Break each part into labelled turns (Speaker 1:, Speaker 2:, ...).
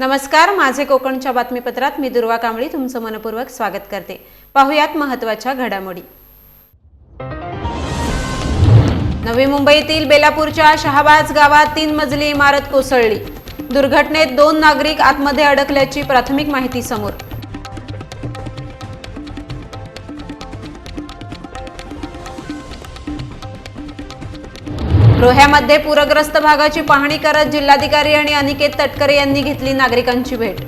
Speaker 1: नमस्कार माझे कोकणच्या बातमीपत्रात मी दुर्वा कांबळी तुमचं मनपूर्वक स्वागत करते. पाहुयात महत्त्वाच्या घडामोडी. नवी मुंबईतील बेलापूरच्या शहाबाज गावात तीन मजली इमारत कोसळली. दुर्घटनेत दोन नागरिक आतमध्ये अडकल्याची प्राथमिक माहिती समोर. रोह्यामध्ये पूरग्रस्त भागाची पाहणी करत जिल्हाधिकारी आणि अनिकेत तटकरे यांनी घेतली नागरिकांची भेट.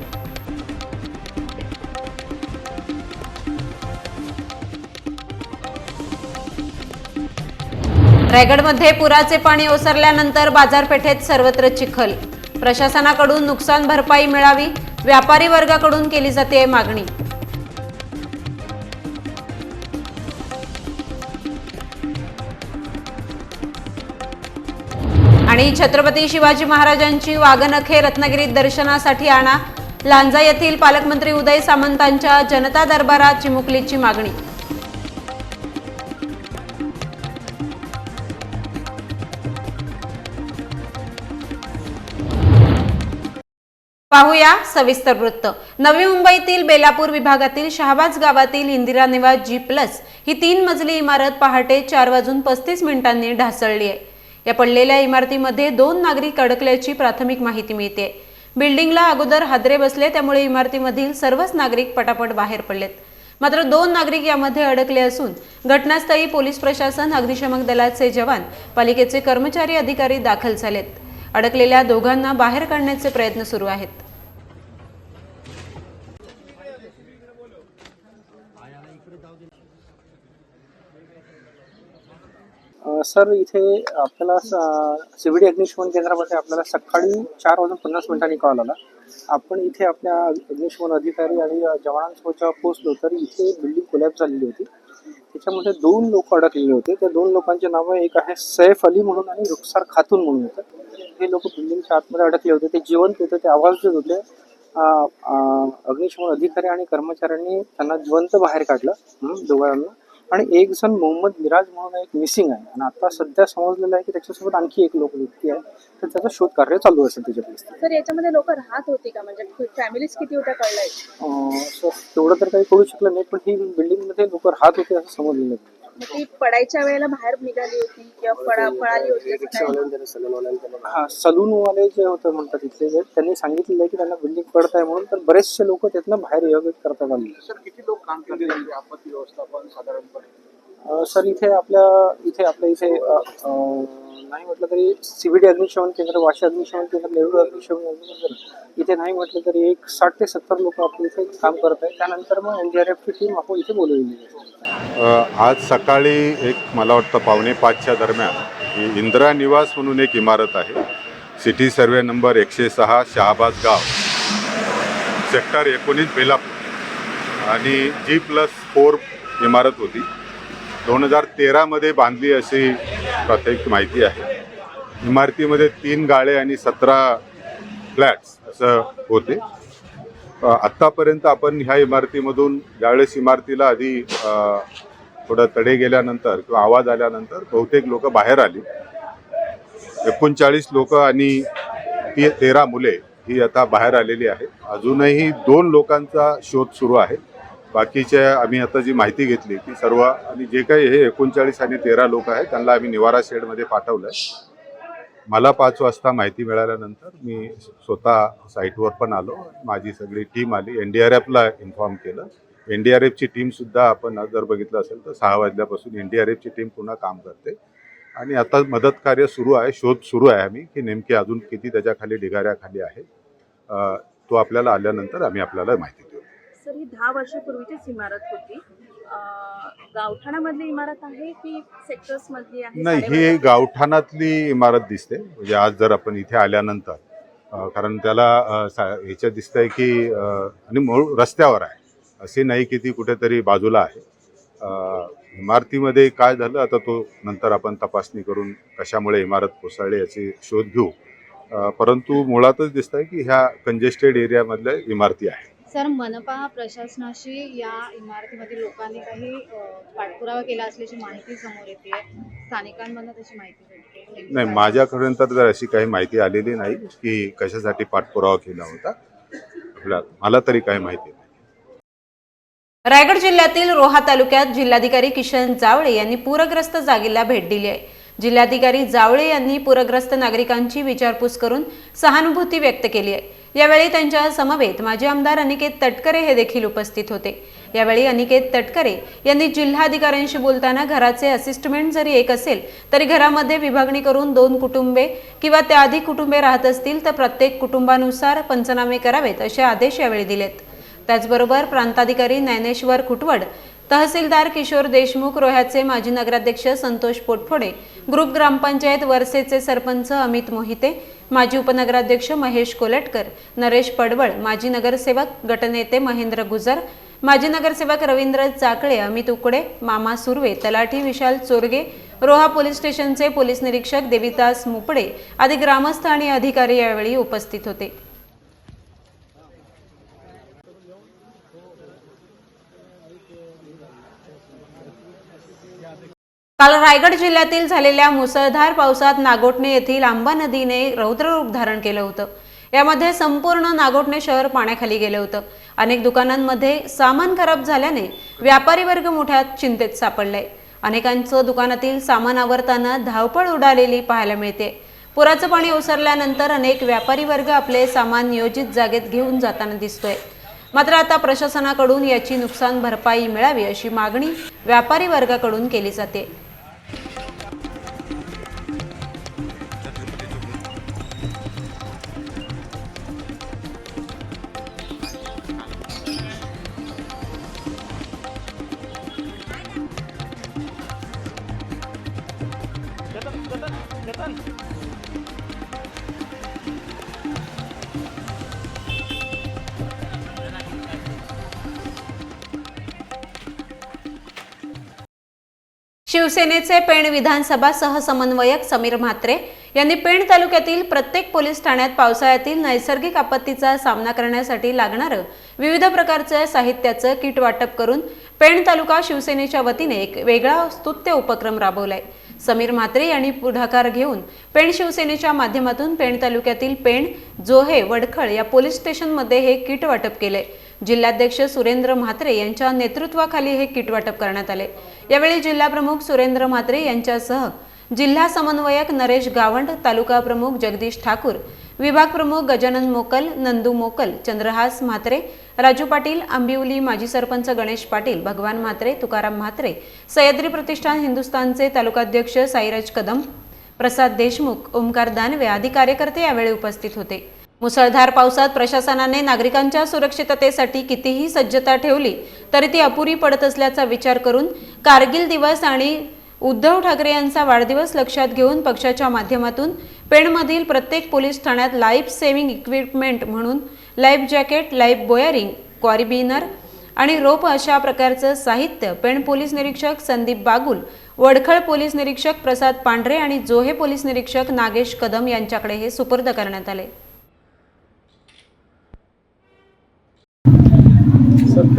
Speaker 1: रायगडमध्ये पुराचे पाणी ओसरल्यानंतर बाजारपेठेत सर्वत्र चिखल. प्रशासनाकडून नुकसान भरपाई मिळावी व्यापारी वर्गाकडून केली जाते मागणी. आणि छत्रपती शिवाजी महाराजांची वाघनखे रत्नागिरीत दर्शनासाठी आणा. लांजा येथील पालकमंत्री उदय सामंतांच्या जनता दरबारात चिमुकलीची मागणी. पाहूया सविस्तर वृत्त. नवी मुंबईतील बेलापूर विभागातील शहाबाज गावातील इंदिरा निवास जी प्लस ही तीन मजली इमारत पहाटे चार वाजून पस्तीस मिनिटांनी ढासळली आहे. या पडलेल्या इमारतीमध्ये दोन नागरिक अडकल्याची प्राथमिक माहिती मिळते. बिल्डिंगला अगोदर हादरे बसले त्यामुळे इमारतीमधील सर्वच नागरिक पटापट बाहेर पडलेत. मात्र दोन नागरिक यामध्ये अडकले असून घटनास्थळी पोलीस प्रशासन अग्निशमक दलाचे जवान पालिकेचे कर्मचारी अधिकारी दाखल झालेत. अडकलेल्या दोघांना बाहेर काढण्याचे प्रयत्न सुरू आहेत.
Speaker 2: सर इथे आपल्याला सीबीडी अग्निशमन केंद्रामध्ये आपल्याला सकाळी चार वाजून पन्नास मिनिटांनी कॉल आला. आपण इथे आपल्या अग्निशमन अधिकारी आणि जवानांसोबत जेव्हा पोहोचलो तर इथे बिल्डिंग कोलॅप झालेली होती. त्याच्यामध्ये दोन लोक अडकलेले होते. त्या दोन लोकांचे नावं एक आहे सैफ अली म्हणून आणि रुखसार खातून म्हणून होतं. हे लोक बिल्डिंगच्या आतमध्ये अडकले होते. ते जिवंत होते. ते आवाज देत होते. अग्निशमन अधिकारी आणि कर्मचाऱ्यांनी त्यांना जिवंत बाहेर काढलं. दोघांना. आणि एक जण मोहम्मद मिराज म्हणून एक मिसिंग आहे. आणि आता सध्या समजलेलं आहे की त्याच्यासोबत आणखी एक लोक व्यक्ती आहे. तर त्याचं शोध कार्य चालू असेल त्याच्या
Speaker 3: सर याच्यामध्ये लोक राहत होती का? म्हणजे फॅमिलीज किती होत्या कळलंय?
Speaker 2: तेवढं तर काही कळू शकलं नाही पण ही बिल्डिंगमध्ये लोक राहत होते असं समजलेलं आहे.
Speaker 3: मग ती पडायच्या वेळेला बाहेर निघाली होती किंवा पडा पळाली होती असं काय?
Speaker 2: हा सलून वाले जे होते म्हणतात तिथले जे, त्यांनी सांगितलेलं आहे की त्यांना बिल्डिंग पडत आहे म्हणून तर बरेचसे लोक त्यातनं बाहेर योग्य करतात आले.
Speaker 4: सर किती लोक काम म्हणजे आपत्ती व्यवस्थापन साधारणपणे?
Speaker 2: अं, सर इथे आपल्या इथे आपल्या इथे अं, अं, नाही म्हटलं तरी सीबीडी अग्निशमन केंद्र वाशी अग्निशमन केंद्र नेहरू अग्निशमन केंद्र इथे नाही म्हटलं तरी एक साठ ते सत्तर लोक आपल्या इथे काम करत आहेत. त्यानंतर मग एन जी आर एफची टीम आपण इथे बोलवलेली
Speaker 5: आज सकाळी एक मला वाटतं पावणे पाचच्या दरम्यान इंदिरा निवास म्हणून एक इमारत आहे. सिटी सर्वे नंबर एकशे सहा शहाबाज गाव सेक्टर एकोणीस बेलापूर. आणि जी प्लस फोर इमारत होती दोन हजार तेरामध्ये बांधली अशी प्राथमिक माहिती आहे. इमारतीमध्ये तीन गाळे आणि सतरा फ्लॅट्स असं होते. आत्तापर्यंत आपण ह्या इमारतीमधून ज्यावेळेस इमारतीला आधी थोडं तडे गेल्यानंतर किंवा आवाज आल्यानंतर बहुतेक लोक बाहेर आली. एकोणचाळीस लोक आणि ती तेरा मुले ही आता बाहेर आलेली आहेत. अजूनही दोन लोकांचा शोध सुरू आहे. बाकीच्या आम्ही आता जी माहिती घेतली ती सर्व आणि जे काही हे एकोणचाळीस आणि तेरा लोक आहेत त्यांना आम्ही निवारा शेडमध्ये पाठवलं मला पाच वाजता माहिती मिळाल्यानंतर मी स्वतः साईटवर पण आलो. माझी सगळी टीम आली. एन डी आर एफला इन्फॉर्म केलं. एन डी आर एफची टीमसुद्धा आपण जर बघितलं असेल तर सहा वाजल्यापासून एन डी आर एफची टीम पुन्हा काम करते. आणि आता मदत कार्य सुरू आहे शोध सुरू आहे आम्ही की नेमके अजून किती त्याच्याखाली ढिगाऱ्याखाली आहे. तो आपल्याला आल्यानंतर आम्ही आपल्याला माहिती
Speaker 3: सर ही दहा वर्षापूर्वीचीच इमारत होती. गावठाणामधली इमारत आहे की सेक्टर्स मधली आहे?
Speaker 5: नाही ही? गावठाणातली इमारत दिसते. म्हणजे आज जर आपण इथे आल्यानंतर कारण त्याला ह्याच्यात दिसतंय की आणि मूळ रस्त्यावर आहे. असे नाही की ती कुठेतरी बाजूला आहे. इमारतीमध्ये काय झालं आता तो नंतर आपण तपासणी करून कशामुळे इमारत कोसळली याची शोध घेऊ. परंतु मुळातच दिसतंय की ह्या कंजेस्टेड एरियामधल्या इमारती आहेत.
Speaker 6: सर मनपा प्रशासनाशी या इमारतीमधील लोकांनी काही पाठपुरावा केला असल्याची माहिती समोर येते. स्थानिकांमधून तशी माहिती
Speaker 5: नाही? माझ्यापर्यंत तर अशी काही माहिती आलेली नाही की कशासाठी पाठपुरावा केला होता मला तरी काही माहिती नाही.
Speaker 1: रायगड जिल्ह्यातील रोहा तालुक्यात जिल्हाधिकारी किशन जावळे यांनी पूरग्रस्त जागेला भेट दिली आहे. जिल्हाधिकारी जावळे यांनी पूरग्रस्त नागरिकांची विचारपूस करून सहानुभूती व्यक्त केली आहे. यावेळी त्यांच्या समवेत माजी आमदार अनिकेत तटकरे हे देखील उपस्थित होते. यावेळी अनिकेत तटकरे यांनी जिल्हाधिकाऱ्यांशी बोलताना घराचे असिस्टमेंट जरी एक असेल तरी घरामध्ये विभागणी करून दोन कुटुंबे किंवा त्याआधी कुटुंबे राहत असतील तर प्रत्येक कुटुंबानुसार पंचनामे करावेत असे आदेश यावेळी दिलेत. त्याचबरोबर प्रांताधिकारी ज्ञानेश्वर खुटवड तहसीलदार किशोर देशमुख रोह्याचे माजी नगराध्यक्ष संतोष पोटफोडे ग्रुप ग्रामपंचायत वरसेचे सरपंच अमित मोहिते माजी उपनगराध्यक्ष महेश कोलटकर नरेश पडवळ माजी नगरसेवक गटनेते महेंद्र गुजर माजी नगरसेवक रवींद्र चाकळे अमित उकडे मामा सुर्वे तलाठी विशाल चोरगे रोहा पोलीस स्टेशनचे पोलीस निरीक्षक देविदास मुपडे आदी ग्रामस्थ आणि अधिकारी यावेळी उपस्थित होते. काल रायगड जिल्ह्यातील झालेल्या मुसळधार पावसात नागोटणे येथील आंबा नदीने रौद्ररूप धारण केलं होतं. यामध्ये संपूर्ण नागोटणे शहर पाण्याखाली गेलं होतं. अनेक दुकानांमध्ये सामान खराब झाल्याने व्यापारी वर्ग मोठ्या चिंतेत सापडलाय अनेकांचं दुकानातील सामान आवरताना धावपळ उडालेली पाहायला मिळते. पुराचं पाणी ओसरल्यानंतर अनेक व्यापारी वर्ग आपले सामान नियोजित जागेत घेऊन जाताना दिसतोय. मात्र आता प्रशासनाकडून याची नुकसान भरपाई मिळावी अशी मागणी व्यापारी वर्गाकडून केली जाते. शिवसेनेचे पेण विधानसभा सहसमन्वयक समीर म्हात्रे यांनी पेण तालुक्यातील प्रत्येक पोलीस ठाण्यात पावसाळ्यातील नैसर्गिक आपत्तीचा सामना करण्यासाठी लागणारं विविध प्रकारचं साहित्याचं किट वाटप करून पेण तालुका शिवसेनेच्या वतीने एक वेगळा स्तुत्य उपक्रम राबवलाय. समीर म्हात्रे यांनी पुढाकार घेऊन पेण शिवसेनेच्या माध्यमातून पेण तालुक्यातील पेण जोहे वडखळ या पोलीस स्टेशनमध्ये हे किट वाटप केलंय. जिल्हाध्यक्ष सुरेंद्र म्हात्रे यांच्या नेतृत्वाखाली हे किट वाटप करण्यात आले. यावेळी जिल्हाप्रमुख सुरेंद्र म्हात्रे यांच्यासह जिल्हा समन्वयक नरेश गावंड तालुका प्रमुख जगदीश ठाकूर विभाग प्रमुख गजानन मोकल नंदू मोकल चंद्रहास म्हात्रे राजू पाटील आंबिवली माजी सरपंच गणेश पाटील भगवान म्हात्रे तुकाराम म्हात्रे सह्याद्री प्रतिष्ठान हिंदुस्थानचे तालुकाध्यक्ष साईराज कदम प्रसाद देशमुख ओमकार दानवे आदी कार्यकर्ते यावेळी उपस्थित होते. मुसळधार पावसात प्रशासनाने नागरिकांच्या सुरक्षिततेसाठी कितीही सज्जता ठेवली तरी ती अपुरी पडत असल्याचा विचार करून कारगिल दिवस आणि उद्धव ठाकरे यांचा वाढदिवस लक्षात घेऊन पक्षाच्या माध्यमातून पेणमधील प्रत्येक पोलीस ठाण्यात लाईफ सेव्हिंग इक्विपमेंट म्हणून life jacket life buoy ring carabiner आणि रोप अशा प्रकारचं साहित्य पेण पोलीस निरीक्षक संदीप बागुल वडखळ पोलीस निरीक्षक प्रसाद पांढरे आणि जोहे पोलीस निरीक्षक नागेश कदम यांच्याकडे हे सुपूर्द करण्यात आले.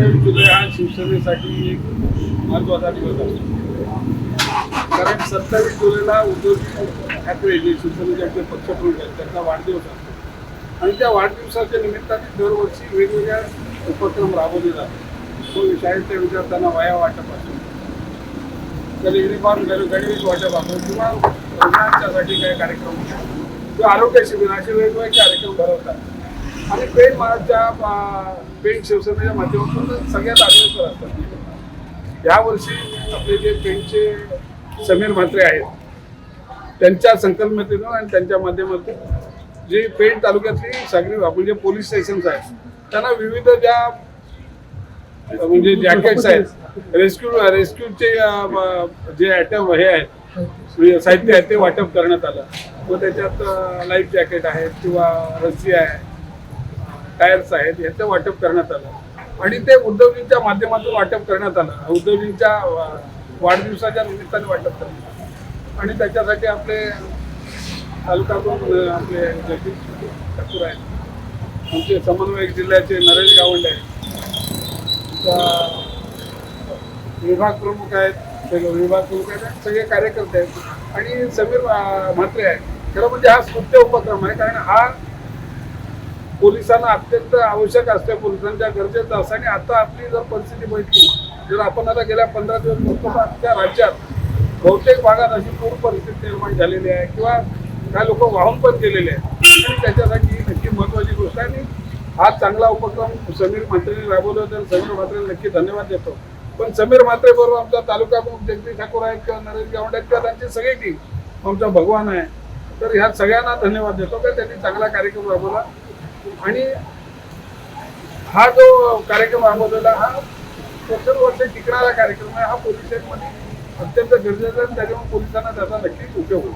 Speaker 4: सत्तावीस जुलै हा शिवसेनेसाठी एक महत्त्वाचा दिवस असतो. कारण सत्तावीस जुलैला उद्धव ठाकरे जे शिवसेनेचे आपले पक्षप्रमुख आहेत त्यांचा वाढदिवस असतो. आणि त्या वाढदिवसाच्या निमित्ताने दरवर्षी वेगवेगळ्या उपक्रम राबवले जातात. तो शाळेच्या विद्यार्थ्यांना वया वाटप असतो. कधी युनिफॉर्म गणवेश वाटप असो किंवा रुग्णांच्यासाठी काही कार्यक्रम किंवा आरोग्य शिबिर असे वेगवेगळे कार्यक्रम भरवतात. आणि पेंट महाराजच्या पेंट शिवसेनेच्या माध्यमातून सगळ्यात आग्रह असतात. यावर्षी आपले जे पेंटचे समीर म्हात्रे आहेत त्यांच्या संकल्पनेतून आणि त्यांच्या माध्यमातून जे पेंट तालुक्यातली सगळी म्हणजे पोलीस स्टेशन्स आहेत त्यांना विविध ज्या म्हणजे जॅकेट्स आहेत रेस्क्यू रेस्क्यूचे जे आयटम हे आहेत म्हणजे साहित्य आहे ते वाटप करण्यात आलं. व त्याच्यात लाईफ जॅकेट आहेत किंवा रस्सी आहे टायर्स आहेत याचं वाटप करण्यात आलं. आणि ते उद्धवजींच्या माध्यमातून वाटप करण्यात आलं. उद्धवजींच्या वाढदिवसाच्या निमित्ताने वाटप करण्यात आलं. आणि त्याच्यासाठी आपले तालुकातून आपले जगदीश ठाकूर आहेत. आमचे समन्वयक जिल्ह्याचे नरेश गावंडे आहेत. विभाग प्रमुख आहेत सगळे विभाग प्रमुख आहेत सगळे कार्यकर्ते आहेत. आणि समीर म्हात्रे आहेत. खरं म्हणजे हा स्तुत्य उपक्रम आहे कारण हा पोलिसांना अत्यंत आवश्यक असते पोलिसांच्या गरजेचं असं. आणि आता आपली जर परिस्थिती बघितली जर आपण आता गेल्या पंधरा दिवस बघतो तर आमच्या राज्यात बहुतेक भागात अशी पूर परिस्थिती निर्माण झालेली आहे किंवा काही लोक वाहून पण गेलेले आहेत. आणि त्याच्यासाठी नक्की महत्वाची गोष्ट आहे. आणि हा चांगला उपक्रम समीर म्हात्रेने राबवला तर समीर म्हात्रे नक्की धन्यवाद देतो. पण समीर म्हात्रे बरोबर आमचा तालुका प्रमुख जगदीश ठाकूर आहेत किंवा नरेश गावंडे आहेत किंवा त्यांची सगळी टीम आमचा भगवान आहे. तर ह्या सगळ्यांना धन्यवाद देतो. की त्यांनी चांगला कार्यक्रम राबवला. आणि हा जो कार्यक्रम राबवलेला हा वर्ष टिकणारा कार्यक्रम आहे हा पोलिसांमध्ये अत्यंत गरजेचा आणि त्याच्यामुळे पोलिसांना त्याचा नक्कीच उपयोग होईल.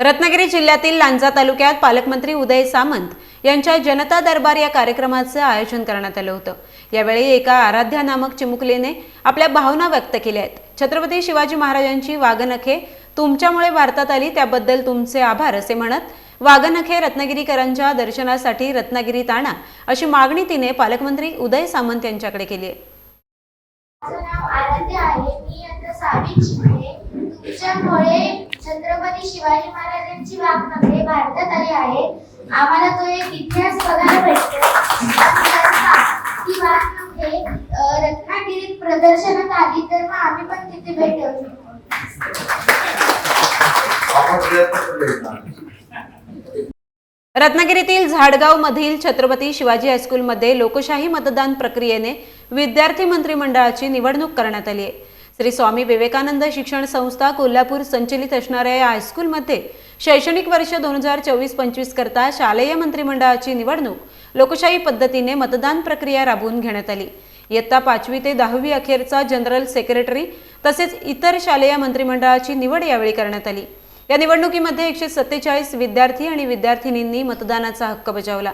Speaker 1: रत्नागिरी जिल्ह्यातील लांजा तालुक्यात पालकमंत्री उदय सामंत यांच्या जनता दरबार या कार्यक्रमाचं आयोजन करण्यात आलं होतं. यावेळी एका आराध्या नामक चिमुकलीने आपल्या भावना व्यक्त केल्या आहेत. छत्रपती शिवाजी महाराजांची वागनखे तुमच्यामुळे भारतात आली त्याबद्दल तुमचे आभार असे म्हणत वाघनखे रत्नागिरीकरांच्या दर्शनासाठी रत्नागिरीत आणा अशी मागणी तिने पालकमंत्री उदय सामंत यांच्याकडे केली आहे.
Speaker 7: माझं नाव आराध्य आहे. मी आता सहावीत शिकते तुमच्यामुळे छत्रपती शिवाजी महाराजांची भारतात आली आहे. आम्हाला तो एक इतिहास बघायला भेटतो. ती रत्नागिरीत प्रदर्शनात आली तर मग आम्ही पण तिथे भेट देऊ शकतो.
Speaker 1: रत्नागिरीतील झाडगाव मधील छत्रपती शिवाजी हायस्कूलमध्ये लोकशाही मतदान प्रक्रियेने विद्यार्थी मंत्रिमंडळाची निवडणूक करण्यात आली आहे. श्री स्वामी विवेकानंद शिक्षण संस्था कोल्हापूर संचलित असणाऱ्या या हायस्कूलमध्ये शैक्षणिक वर्ष दोन हजार चोवीस पंचवीस करता शालेय मंत्रिमंडळाची निवडणूक लोकशाही पद्धतीने मतदान प्रक्रिया राबवून घेण्यात आली. इयत्ता पाचवी ते दहावी अखेरचा जनरल सेक्रेटरी तसेच इतर शालेय मंत्रिमंडळाची निवड यावेळी करण्यात आली. या निवडणुकीमध्ये एकशे सत्तेचाळीस विद्यार्थी आणि विद्यार्थिनींनी मतदानाचा हक्क बजावला.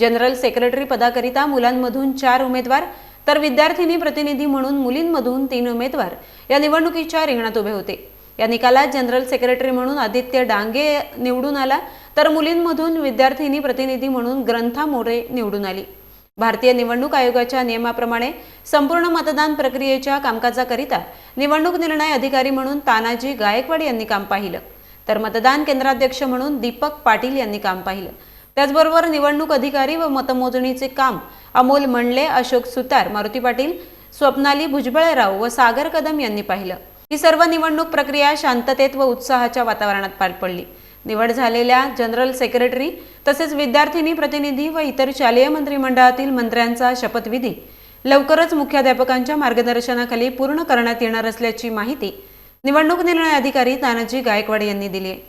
Speaker 1: जनरल सेक्रेटरी पदाकरिता मुलांमधून चार उमेदवार तर विद्यार्थिनी प्रतिनिधी म्हणून मुलींमधून तीन उमेदवार या निवडणुकीच्या रिंगणात उभे होते. या निकालात जनरल सेक्रेटरी म्हणून आदित्य डांगे निवडून आला तर मुलींमधून विद्यार्थिनी प्रतिनिधी म्हणून ग्रंथा मोरे निवडून आली. भारतीय निवडणूक आयोगाच्या नियमाप्रमाणे संपूर्ण मतदान प्रक्रियेच्या कामकाजाकरिता निवडणूक निर्णय अधिकारी म्हणून तानाजी गायकवाड यांनी काम पाहिलं. तर मतदान केंद्राध्यक्ष म्हणून दीपक पाटील यांनी काम पाहिलं. त्याचबरोबर निवडणूक अधिकारी व मतमोजणीचे काम अमोल मंडले अशोक सुतार मारुती पाटील स्वप्नाली भुजबळराव व सागर कदम यांनी पाहिलं. ही सर्व निवडणूक प्रक्रिया शांततेत व उत्साहाच्या वातावरणात पार पडली. निवड झालेल्या जनरल सेक्रेटरी तसेच विद्यार्थिनी प्रतिनिधी व इतर शालेय मंत्रिमंडळातील मंत्र्यांचा शपथविधी लवकरच मुख्याध्यापकांच्या मार्गदर्शनाखाली पूर्ण करण्यात येणार असल्याची माहिती निवडणूक निर्णय अधिकारी तानाजी गायकवाड यांनी दिली. आहे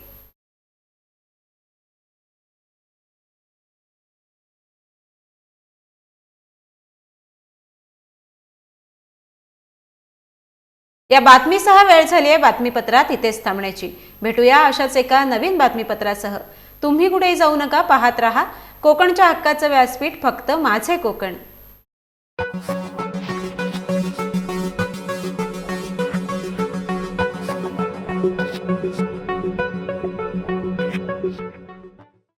Speaker 1: या बातमीसह वेळ झाली आहे बातमीपत्रात इथेच थांबण्याची. भेटूया अशाच एका नवीन बातमीपत्रासह. तुम्ही कुठेही जाऊ नका पाहत रहा. कोकणच्या हक्काचं व्यासपीठ फक्त माझे कोकण.